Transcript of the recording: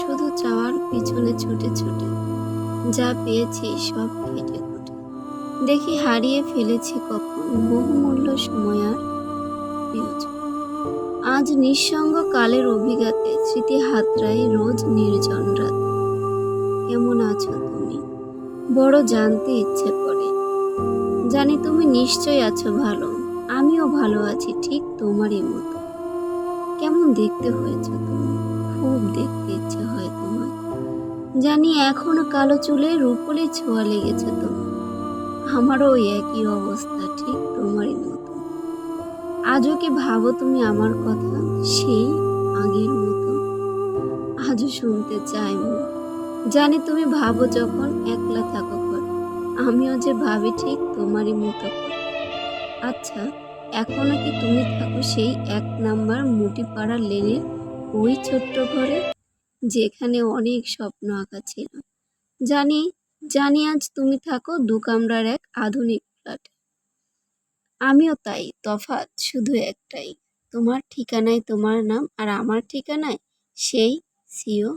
শুধু চাওয়ার পিছনে ছুটে ছুটে। যা পেয়েছি সব কেটে কুটে দেখি হারিয়ে ফেলেছি কখন। বহুমূল্য সময় আর আজ নিঃসঙ্গ কালের অভিঘাতে স্মৃতি হাতড়াই রোজ নির্জন রাত। কেমন আছো তুমি? বড় জানতে ইচ্ছে করে। জানি তুমি নিশ্চয় আছো ভালো। আমিও ভালো আছি ঠিক তোমারই মতো। কেমন দেখতে হয়েছে তুমি? খুব দেখতে ইচ্ছে হয় তোমার। জানি এখনও কালো চুলে রূপলি ছোঁয়া লেগেছে তোমার আমারও ওই একই অবস্থা, ঠিক তোমারই মতো। আজও কি ভাবো তুমি আমার কথা? সেই আগের মতো। আজও শুনতে চাই মন জানি তুমি ভাবো যখন একলা থাকো ঘরে। আমিও যে ভাবি ঠিক তোমারই মতো করে। আচ্ছা এখনও কি তুমি থাকো সেই এক নাম্বার মুটিপাড়া লেনের ওই ছোট্ট ঘরে যেখানে অনেক স্বপ্ন আঁকা ছিল। জানি জানি আজ তুমি থাকো দু কামরার এক আধুনিক ফ্ল্যাটে। আমিও তাই, তফাৎ শুধু একটাই। তোমার ঠিকানায় তোমার নাম আর আমার ঠিকানায় সেই সিও